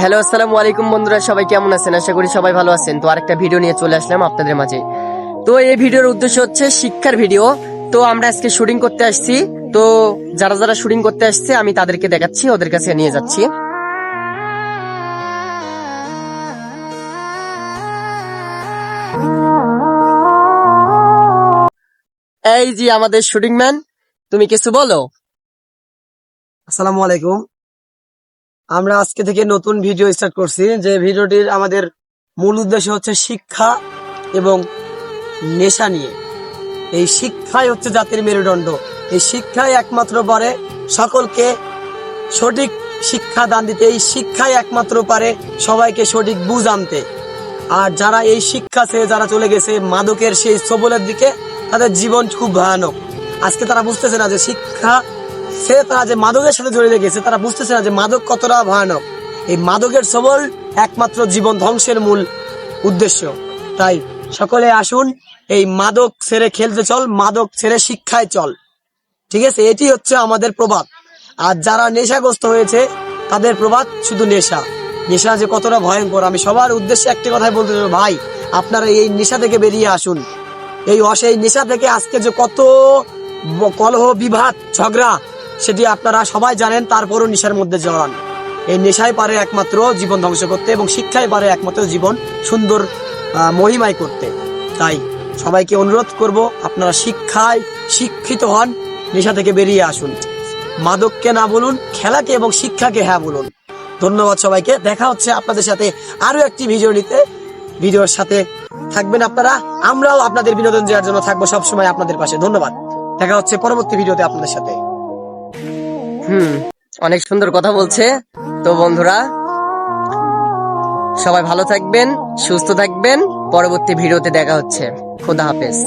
Hello আসসালামু আলাইকুম বন্ধুরা, সবাই কেমন আছেন? আশা করি সবাই ভালো আছেন। তো আরেকটা ভিডিও নিয়ে চলে আসলাম আপনাদের মাঝে। তো এই ভিডিওর উদ্দেশ্য হচ্ছে শিক্ষার ভিডিও। তো আমরা আজকে শুটিং করতে আসছি। তো যারা যারা শুটিং করতে আসছে, আমি তাদেরকে দেখাচ্ছি, ওদের কাছে নিয়ে যাচ্ছি। এই জি আমাদের শুটিং ম্যান তুমি কিছু বলো। আসসালামু আলাইকুম। আমরা আজকে থেকে নতুন ভিডিও স্টার্ট করছি, যে ভিডিওটির আমাদের মূল উদ্দেশ্য হচ্ছে শিক্ষা এবং নেশা নিয়ে। এই শিক্ষাই হচ্ছে জাতির মেরুদণ্ড। এই শিক্ষাই একমাত্র পারে সকলকে সঠিক শিক্ষা দান দিতে। এই শিক্ষাই একমাত্র পারে সবাইকে সঠিক বুঝ আনতে। আর যারা এই শিক্ষা ছেড়ে যারা চলে গেছে, মাদকের সেই সবলের দিকে তাদের জীবন খুব ভয়ানক। আজকে তারা বুঝতেছে না যে শিক্ষা সে তারা যে মাদকের সাথে জড়িয়ে গেছে, তারা বুঝতেছে না যে মাদক কতটা ভয়ানক। এই মাদকের সবল একমাত্র জীবন ধ্বংসের মূল উদ্দেশ্য। তাই সকলে আসুন, এই মাদক ছেড়ে খেলতে চল, মাদক ছেড়ে শিক্ষায় চল। ঠিক আছে? এটি হচ্ছে আমাদের প্রভাব আর যারা নেশাগ্রস্ত হয়েছে, তাদের প্রভাব শুধু নেশা। নেশা যে কতটা ভয়ঙ্কর। আমি সবার উদ্দেশ্যে একটি কথাই বলতে চাই, ভাই, আপনারা এই নেশা থেকে বেরিয়ে আসুন। এই অসে নেশা থেকে আজকে যে কত কলহ বিভাদ ঝগড়া সেটি আপনারা সবাই জানেন, তারপরও নেশার মধ্যে জড়ান। এই নেশাই পারে একমাত্র জীবন ধ্বংস করতে এবং শিক্ষাই পারে একমাত্র জীবন সুন্দর মহিমায় করতে। তাই সবাইকে অনুরোধ করব, আপনারা শিক্ষায় শিক্ষিত হন, নেশা থেকে বেরিয়ে আসুন। মাদককে না বলুন, খেলাকে এবং শিক্ষাকে হ্যাঁ বলুন। ধন্যবাদ সবাইকে। দেখা হচ্ছে আপনাদের সাথে আরও একটি ভিডিও নিতে। ভিডিওর সাথে থাকবেন আপনারা। আমরাও আপনাদের বিনোদন দেওয়ার জন্য থাকব সবসময় আপনাদের পাশে। ধন্যবাদ। দেখা হচ্ছে পরবর্তী ভিডিওতে আপনাদের সাথে। হুম। অনেক সুন্দর কথা বলছে। তো বন্ধুরা, সবাই ভালো থাকবেন, সুস্থ থাকবেন। পরবর্তী ভিডিওতে দেখা হচ্ছে। খোদা হাফেজ।